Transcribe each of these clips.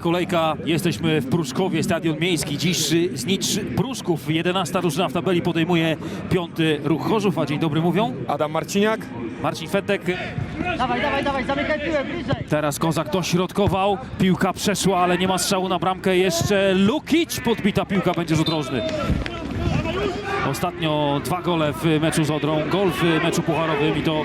Kolejka, jesteśmy w Pruszkowie, stadion miejski. Dziś znicz Pruszków, 11 drużyna w tabeli podejmuje piąty ruch Chorzów. A dzień dobry mówią. Adam Marciniak. Marcin Fedek, Dawaj, dawaj, dawaj, zamykaj piłę, bliżej. teraz Kozak dośrodkował. Piłka przeszła, ale nie ma strzału na bramkę. Jeszcze Lukic, podbita piłka, będzie rzut rożny. Ostatnio dwa gole w meczu z Odrą, gol w meczu pucharowym i to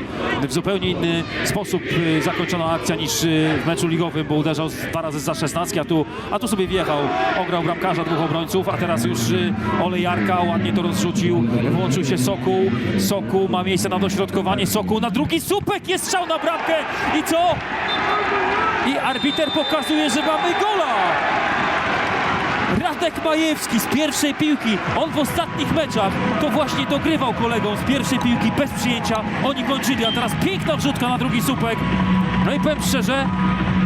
w zupełnie inny sposób y, zakończona akcja niż y, w meczu ligowym, bo uderzał dwa razy za 16, a tu, a tu sobie wjechał, ograł bramkarza, dwóch obrońców, a teraz już y, Olejarka ładnie to rozrzucił, włączył się Sokół, Sokół ma miejsce na dośrodkowanie, Sokół na drugi słupek, jest strzał na bramkę. I co? I arbiter pokazuje, że mamy gola! Radek Majewski z pierwszej piłki. On w ostatnich meczach to właśnie dogrywał kolegom z pierwszej piłki bez przyjęcia. Oni kończyli, a teraz piękna wrzutka na drugi słupek. No i powiem szczerze,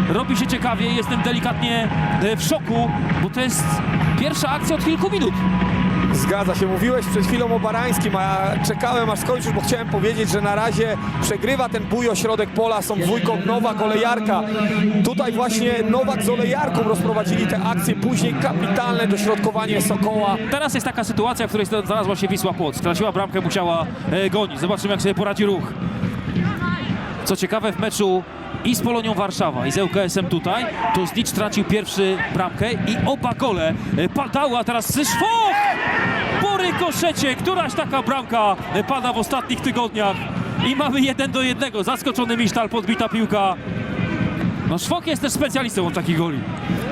robi się ciekawie. Jestem delikatnie e, w szoku, bo to jest pierwsza akcja od kilku minut. Zgadza się, mówiłeś przed chwilą o Barańskim, a czekałem aż skończysz, bo chciałem powiedzieć, że na razie przegrywa ten bój o środek pola, są dwójką Nowak, Olejarka. Tutaj właśnie Nowak z Olejarką rozprowadzili te akcje, później kapitalne dośrodkowanie Sokoła. Teraz jest taka sytuacja, w której znalazła się Wisła Płoc. Straciła bramkę, musiała e, gonić. Zobaczymy, jak sobie poradzi ruch. Co ciekawe, w meczu i z Polonią Warszawa, i z ŁKS-em tutaj, to Znicz tracił pierwszy bramkę i oba gole e, padały, a teraz Szwoch! Rykoszecie, któraś taka bramka e, pada w ostatnich tygodniach i mamy jeden do jednego. Zaskoczony Misztal, podbita piłka. No Szwok jest też specjalistą od takich goli.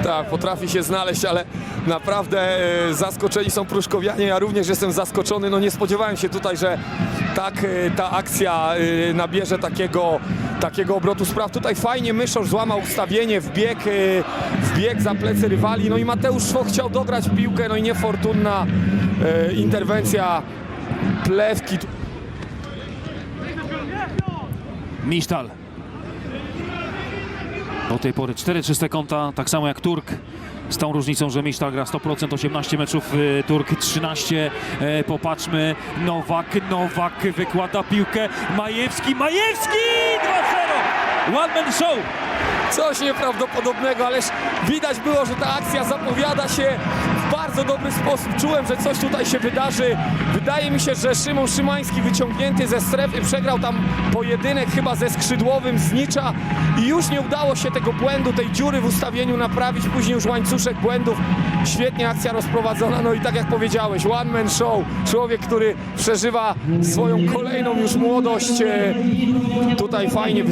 Tak, potrafi się znaleźć, ale naprawdę e, zaskoczeni są Pruszkowianie. Ja również jestem zaskoczony. No nie spodziewałem się tutaj, że tak e, ta akcja e, nabierze takiego, takiego obrotu spraw. Tutaj fajnie Myszosz złamał ustawienie, wbieg, e, wbieg za plecy rywali. No i Mateusz Szwoch chciał dograć piłkę, no i niefortunna e, interwencja Plewki. Misztal. Do tej pory 4 czyste konta, tak samo jak Turk. Z tą różnicą, że Misztal gra 100%, 18 meczów, y, Turk 13. E, Popatrzmy, Nowak, Nowak wykłada piłkę, Majewski, Majewski! 2-0! One man show! Coś nieprawdopodobnego, ależ widać było, że ta akcja zapowiada się bardzo dobry sposób. Czułem, że coś tutaj się wydarzy. Wydaje mi się, że Szymon Szymański wyciągnięty ze strefy przegrał tam pojedynek chyba ze skrzydłowym z Nicza i już nie udało się tego błędu, tej dziury w ustawieniu naprawić. Później już łańcuszek błędów. Świetnie akcja rozprowadzona. No i tak jak powiedziałeś, one man show. Człowiek, który przeżywa swoją kolejną już młodość. E, Tutaj fajnie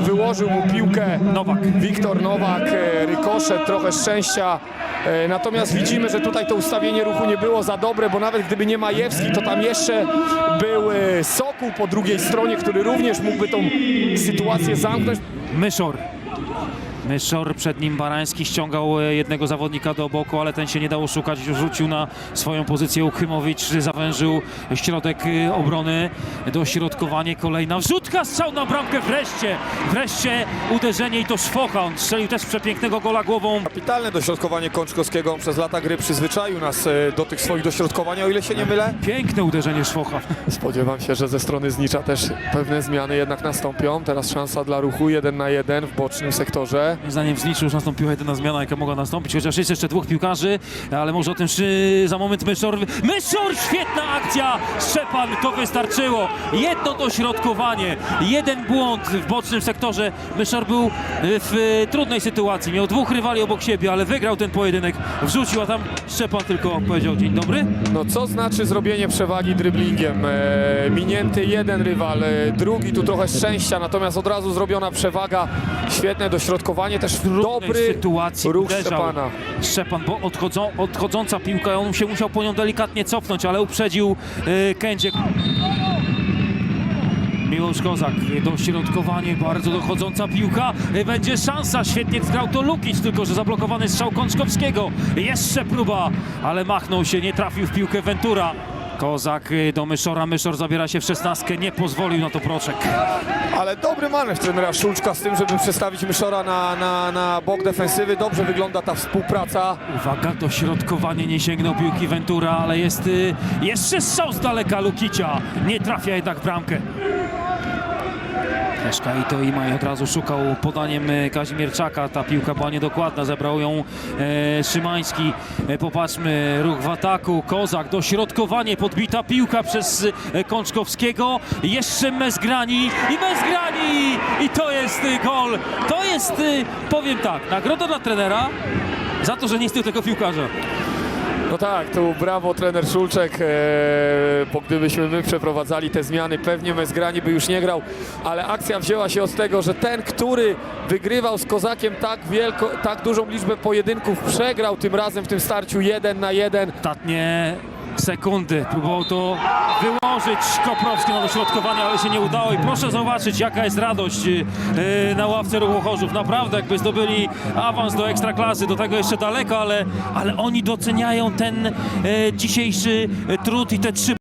wyłożył mu piłkę Nowak. Wiktor Nowak, e, rykoszet, trochę szczęścia. E, Natomiast widzimy, że tutaj to ustawienie ruchu nie było za dobre, bo nawet gdyby nie Majewski, to tam jeszcze był e, Sokół po drugiej stronie, który również mógłby tą sytuację zamknąć. Myszor. Myszor, przed nim Barański ściągał e, jednego zawodnika do boku, ale ten się nie dało szukać, rzucił na swoją pozycję Uchymowicz, zawężył środek e, obrony, dośrodkowanie, kolejna wrzutka, strzał na bramkę, wreszcie, wreszcie uderzenie i to Szwocha, on strzelił też przepięknego gola głową. Kapitalne dośrodkowanie Kączkowskiego. On przez lata gry przyzwyczaił nas e, do tych swoich dośrodkowań, o ile się nie mylę. Piękne uderzenie Szwocha. Spodziewam się, że ze strony Znicza też pewne zmiany jednak nastąpią. Teraz szansa dla ruchu, jeden na jeden w bocznym sektorze. Moim zdaniem w Zniczu już nastąpiła jedyna zmiana, jaka mogła nastąpić, chociaż jest jeszcze dwóch piłkarzy, ale może o tym przy... za moment Myszor. Myszor, świetna akcja! Szczepan, to wystarczyło. Jedno dośrodkowanie, jeden błąd w bocznym sektorze. Myszor był w e, trudnej sytuacji, miał dwóch rywali obok siebie, ale wygrał ten pojedynek, wrzucił, a tam Szczepan tylko powiedział dzień dobry. No co znaczy zrobienie przewagi dribblingiem? E, minięty jeden rywal, e, drugi tu trochę szczęścia, natomiast od razu zrobiona przewaga. Świetne dośrodkowanie, też trudnej dobry sytuacji ruch uderzał Szczepana. Szczepan, bo odchodzą, odchodząca piłka, on się musiał po nią delikatnie cofnąć, ale uprzedził e, Kędziek. Miłosz Kozak, dośrodkowanie, bardzo dochodząca piłka, E, będzie szansa, świetnie zgrał to Lukic, tylko że zablokowany strzał Kączkowskiego. Jeszcze próba, ale machnął się, nie trafił w piłkę Ventura. Kozak e, do Myszora, Myszor zabiera się w szesnastkę, nie pozwolił na to Proczek. Ale dobry manewr trenera Szulczka z tym, żeby przestawić Myszora na, na, na bok defensywy. Dobrze wygląda ta współpraca. Uwaga, dośrodkowanie nie sięgnął piłki Ventura, ale jest y, jeszcze strzał z daleka Lukicia. Nie trafia jednak w bramkę. Leszka i to Ima i od razu szukał podaniem e, Kazimierczaka. Ta piłka była niedokładna, zebrał ją e, Szymański. E, popatrzmy, ruch w ataku. Kozak, dośrodkowanie, podbita piłka przez e, Kączkowskiego. Jeszcze Mezgrani i Mezgrani! I to jest e, gol. To jest, powiem tak, nagroda dla trenera za to, że nie zdjął tego piłkarza. No tak, tu brawo trener Szulczek, e, bo gdybyśmy my przeprowadzali te zmiany, pewnie Mezgrani by już nie grał, ale akcja wzięła się od tego, że ten, który wygrywał z Kozakiem tak, wielko, tak dużą liczbę pojedynków, przegrał tym razem w tym starciu jeden na jeden. Ostatnie sekundy. Próbował to wyłożyć Koprowski na dośrodkowanie, ale się nie udało. I proszę zobaczyć, jaka jest radość yy, na ławce ruchu. Naprawdę, jakby zdobyli awans do ekstraklasy, do tego jeszcze daleko, ale, ale oni doceniają ten yy, dzisiejszy trud i te trzy